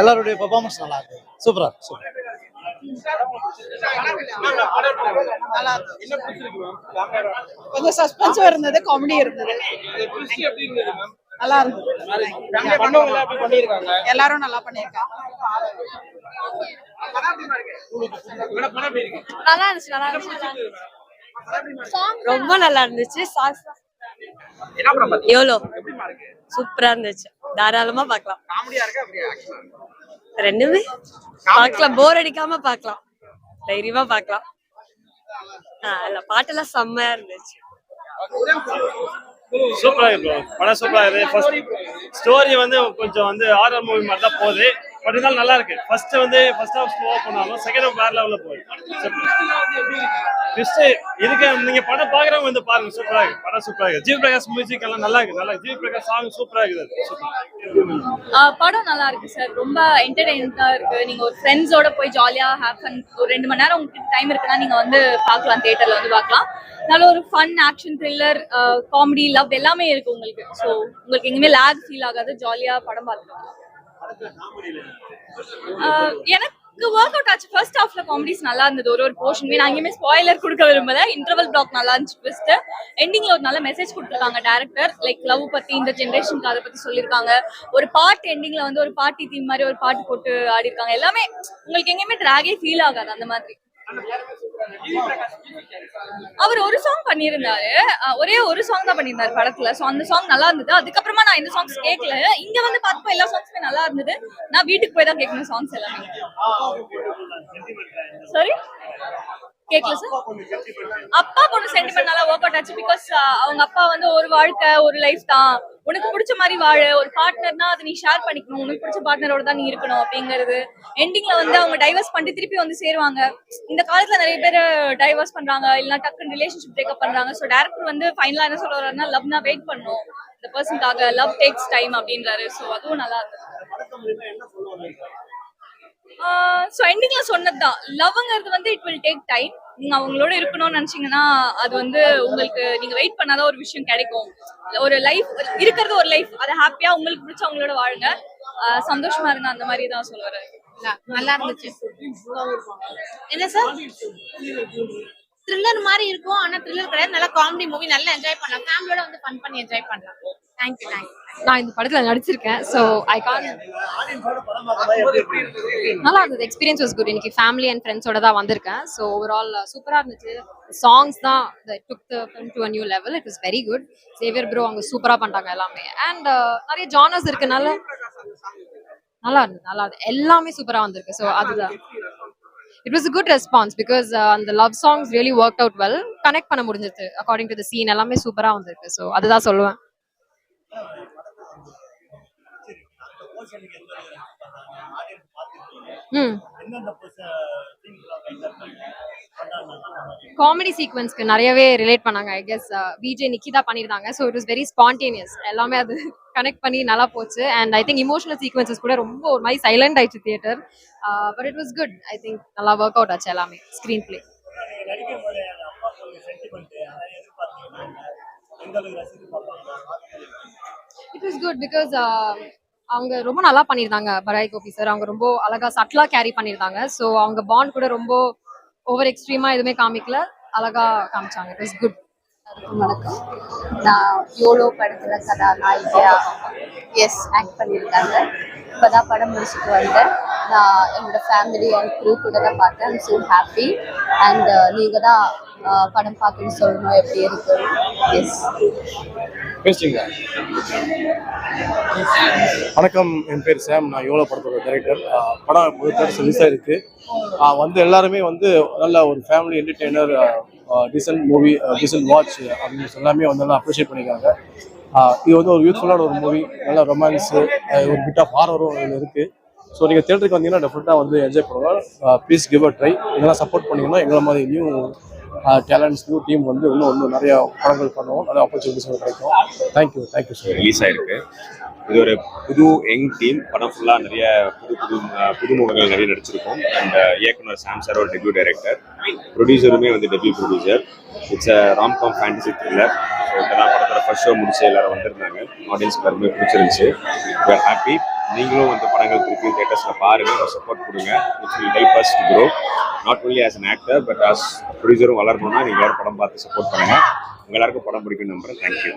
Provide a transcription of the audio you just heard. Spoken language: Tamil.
எல்லாருடைய பெர்ஃபார்மன்ஸ் நல்லா இருக்கு. சூப்பரா சூப்பர் கொஞ்சம் சஸ்பென்ஸும் இருந்தது காமெடி இருந்தது. நல்லா இருந்தது. எல்லாரும் நல்லா பண்ணியிருக்காங்க. நல்லா இருந்துச்சு நல்லா இருந்துச்சு. ரொம்ப நல்லா இருந்துச்சு. எவ்வளோ? சூப்பரா இருந்துச்சு. தாராளமா பார்க்கலாம். ரெண்டுமே? பார்க்கலாம். போர் அடிக்காம பார்க்கலாம். தைரியமா பார்க்கலாம். ஆஹ் இல்ல பாட்டெல்லாம் செம்மையா இருந்துச்சு. சூப்பரா இருக்கு bro. படம் சூப்பரா இருக்கு. ஃபர்ஸ்ட் ஸ்டோரி வந்து கொஞ்சம் வந்து ஆர்ஆர் மூவி மாதிரி தான் போகுது. பட் இருந்தாலும் நல்லா இருக்கு. ஃபர்ஸ்ட் வந்து ஃபர்ஸ்ட் ஹாஃப் ஸ்லோவா போனாலும் செகண்ட் ஹாஃப் வேற லெவல்ல போகுது. ட்விஸ்ட் இதுக்கு நீங்க படம் பாக்குறவங்க வந்து பாருங்க சூப்பரா இருக்கு. படம் சூப்பரா இருக்கு. ஜீவ் பிரகாஷ் மியூசிக் எல்லாம் நல்லா இருக்கு. நல்லா ஜிவி பிரகாஷ் சாங் சூப்பரா இருக்குது. படம் நல்லா இருக்கு சார் ரொம்ப என்டர்டெயின்டா இருக்கு. நீங்க ஒரு ஃப்ரெண்ட்ஸோட போய் ஜாலியா ஹேப் ஃபன் ஒரு ரெண்டு மணி நேரம் உங்களுக்கு டைம் இருக்குன்னா நீங்க வந்து பார்க்கலாம் தியேட்டர்ல வந்து பார்க்கலாம். நல்ல ஒரு fun action thriller comedy love எல்லாமே இருக்கு உங்களுக்கு. ஸோ உங்களுக்கு எங்கேயுமே லேக் ஃபீல் ஆகாது. ஜாலியா படம் பார்த்துக்கலாம். எனக்கு ஒர்க் அவுட் ஆச்சு. ஃபர்ஸ்ட் ஹாஃப்ல காமெடிஸ் நல்லா இருந்தது. ஒரு ஒரு போர்ஷனுமே நான் எங்கேயுமே ஸ்பாய்லர் கொடுக்க விரும்பல. இன்டர்வல் பிளாக் நல்லா இருந்துச்சு ஃபர்ஸ்ட் எண்டிங்ல ஒரு நல்ல மெசேஜ் கொடுத்துருக்காங்க டேரக்டர் லைக் லவ் பத்தி இந்த ஜென்ரேஷனுக்கு அதை பத்தி சொல்லியிருக்காங்க. ஒரு பாட்டு எண்டிங்ல வந்து ஒரு பார்ட்டி தீம் மாதிரி ஒரு பாட்டு போட்டு ஆடி இருக்காங்க எல்லாமே உங்களுக்கு எங்கேயுமே டிராகே ஃபீல் ஆகாது அந்த மாதிரி. அவர் ஒரு சாங் பண்ணியிருந்தாரு. ஒரே ஒரு சாங் தான் பண்ணியிருந்தாரு படத்துல. சோ அந்த சாங் நல்லா இருந்தது. அதுக்கப்புறமா நான் இந்த சாங்ஸ் கேட்கல இங்க வந்து பார்த்தப்போ எல்லா சாங்ஸுமே நல்லா இருந்தது. நான் வீட்டுக்கு போய் தான் கேட்கணும் சாங்ஸ் எல்லாமே. சாரி கேட்கல சார் அப்பா பொண்ணு சென்டிமெண்ட் நல்லா ஒர்க் அவுட் ஆச்சு பிகாஸ் அவங்க அப்பா வந்து ஒரு வாழ்க்கை ஒரு லைஃப் தான். உனக்கு பிடிச்ச மாதிரி வாழ. ஒரு பார்ட்னர்னா அதை நீ ஷேர் பண்ணிக்கணும். உனக்கு பிடிச்ச பார்ட்னரோட தான் நீ இருக்கணும் அப்படிங்கிறது. எண்டிங்ல வந்து அவங்க டைவர்ஸ் பண்ணிட்டு திருப்பி வந்து சேருவாங்க. இந்த காலத்துல நிறைய பேர் டைவர்ஸ் பண்றாங்க. இல்லைன்னா டக்குன்னு ரிலேஷன்ஷிப் பிரேக்கப் பண்றாங்க. ஸோ டேரக்டர் வந்து ஃபைனலா என்ன சொல்ல வர்றாருன்னா லவ்னா வெயிட் பண்ணும். இந்த பர்சனுக்காக லவ் டேக்ஸ் டைம் அப்படின்றாரு. ஸோ அதுவும் நல்லா இருந்தது ஸோ எண்டிங்ல சொன்னதுதான். லவ்ங்கிறது வந்து இட் வில் டேக் டைம் நீங்க அவங்களோட இருக்கணும்னு நினைச்சீங்கன்னா அது வந்து உங்களுக்கு நீங்க வெயிட் பண்ணாத ஒரு விஷயம் கிடைக்கும். ஒரு லைஃப் இருக்கிறது ஒரு லைஃப் அதை ஹாப்பியா உங்களுக்கு பிடிச்ச அவங்களோட வாழுங்க சந்தோஷமா இருங்க அந்த மாதிரி தான் சொல்லுவாரு நல்லா இருந்துச்சு. என்ன சார் த்ரில்லர் மாதிரி இருக்கும் ஆனா த்ரில்லர் கிடையாது. நல்லா காமெடி மூவி நல்லா என்ஜாய் பண்ணலாம். ஃபேமிலியோட வந்து ஃபன் பண்ணி என்ஜாய் பண்ணலாம். தேங்க்யூ தேங்க்யூ நான் இந்த படத்துல நடிச்சிருக்கேன் ஸோ ஐ கான் நல்லா இருந்தது எக்ஸ்பீரியன்ஸ் வாஸ் குட் இன்னைக்கு ஃபேமிலி அண்ட் ஃப்ரெண்ட்ஸோட தான் வந்திருக்கேன். ஸோ ஓவரால் சூப்பராக இருந்துச்சு. சாங்ஸ் தான் took the film to a new level it is very good Xavier bro அவங்க சூப்பராக பண்ணிட்டாங்க எல்லாமே. அண்ட் uh, நிறைய ஜானர்ஸ் இருக்கனால நல்லா இருந்தது நல்லா இருந்தது. எல்லாமே சூப்பராக வந்திருக்கு. ஸோ அதுதான். It was good response because அந்த love songs really work out well connect பண்ண முடிஞ்சது அக்கார்டிங் டு த சீன் எல்லாமே சூப்பராக வந்திருக்கு. ஸோ அதுதான் சொல்லுவேன். காமெடி சீக்வன்ஸ்க்கு நிறையவே ரிலேட் பண்ணாங்க ஐ கெஸ் விஜே நிக்கிதா பண்ணியிருந்தாங்க. So it is very spontaneous எல்லாமே அது கனெக்ட் பண்ணி நல்லா போச்சு. And I think emotional sequences கூட ரொம்ப ஒரு மாதிரி சைலண்ட் ஆயிடுச்சு theatre but it was good I think நல்லா ஒர்க் அவுட் ஆச்சு எல்லாமே screenplay is good because அவங்க ரொம்ப நல்லா பண்ணியிருந்தாங்க பராய் கோபி சார் அவங்க ரொம்ப அழகா சட்லா கேரி பண்ணியிருந்தாங்க. ஸோ அவங்க பாண்ட் கூட ரொம்ப ஓவர் எக்ஸ்ட்ரீமா எதுவுமே காமிக்கல. அழகா காமிச்சாங்க. இட் இஸ் குட் வணக்கம். நான் யோலோ படத்துல கதாநாயகியா எஸ் ஆக்ட் பண்ணியிருக்காங்க. இப்போதான் படம் முடிச்சுட்டு வந்தேன். நான் என்னோட ஃபேமிலி அண்ட் க்ரூ கூட தான் பார்த்தேன். ஐம் ஸோ ஹாப்பி அண்ட் நீங்கள் தான் uh, படம் பார்க்கணும்னு சொல்லணும். எப்படி இருக்கு? எஸ் வணக்கம். என் பேர் சாம் நான் யோலா படத்தோட டைரக்டர் படம் முதல் தேட்டர் இருக்குது வந்து எல்லாருமே வந்து நல்ல ஒரு family entertainer decent movie decent watch அப்படின்னு சொல்லி எல்லாமே வந்து நல்லா அப்ரிஷியேட் பண்ணியிருக்காங்க இது வந்து ஒரு யூஸ்ஃபுல்லான ஒரு மூவி நல்ல ரொமான்ஸு ஒரு பிட் ஆஃப் ஹாரரும் இதில் இருக்குது ஸோ நீங்கள் தேட்டருக்கு வந்தீங்கன்னா டெஃபினட்டாக வந்து என்ஜாய் பண்ணுவோம் ப்ளீஸ் கிவ் அ ட்ரை இதெல்லாம் சப்போர்ட் பண்ணீங்கன்னா எங்களை மாதிரி நியூ டேலண்ட்ஸ் நியூ டீம் வந்து இன்னும் இன்னும் நிறைய படங்கள் பண்ணுவோம். நிறைய ஆப்பர்ச்சுனிட்டிஸ் கிடைக்கும். தேங்க்யூ தேங்க்யூ ஸோ ரிலீஸ் ஆயிருக்கு. இது ஒரு புது யங் டீம். படம் ஃபுல்லாக நிறைய புது புது புதுமுகங்கள் நிறைய நடிச்சிருக்கோம். அண்ட் இயக்குனர் சாம் சார் ஒரு டெபியூ டைரக்டர் ப்ரொடியூசருமே வந்து debut producer it's a romcom fantasy thriller so இதெல்லாம் படத்தில் ஃபர்ஸ்ட் ஷோ முடிச்சு எல்லாரும் வந்திருந்தாங்க. ஆடியன்ஸ் எல்லாருமே பிடிச்சிருந்துச்சு. ஹாப்பி நீங்களும் வந்து படங்கள் திருப்பி தேட்டர்ஸில் பாருங்க. சப்போர்ட் கொடுங்க. It's will help us to grow not only as an actor but as ப்ரொடியூசரும் வளரணும்னா நீங்கள் எல்லாரும் படம் பார்த்து சப்போர்ட் பண்ணுங்க. உங்கள் எல்லாருக்கும் படம் பிடிக்கும் நம்புறேன். தேங்க்யூ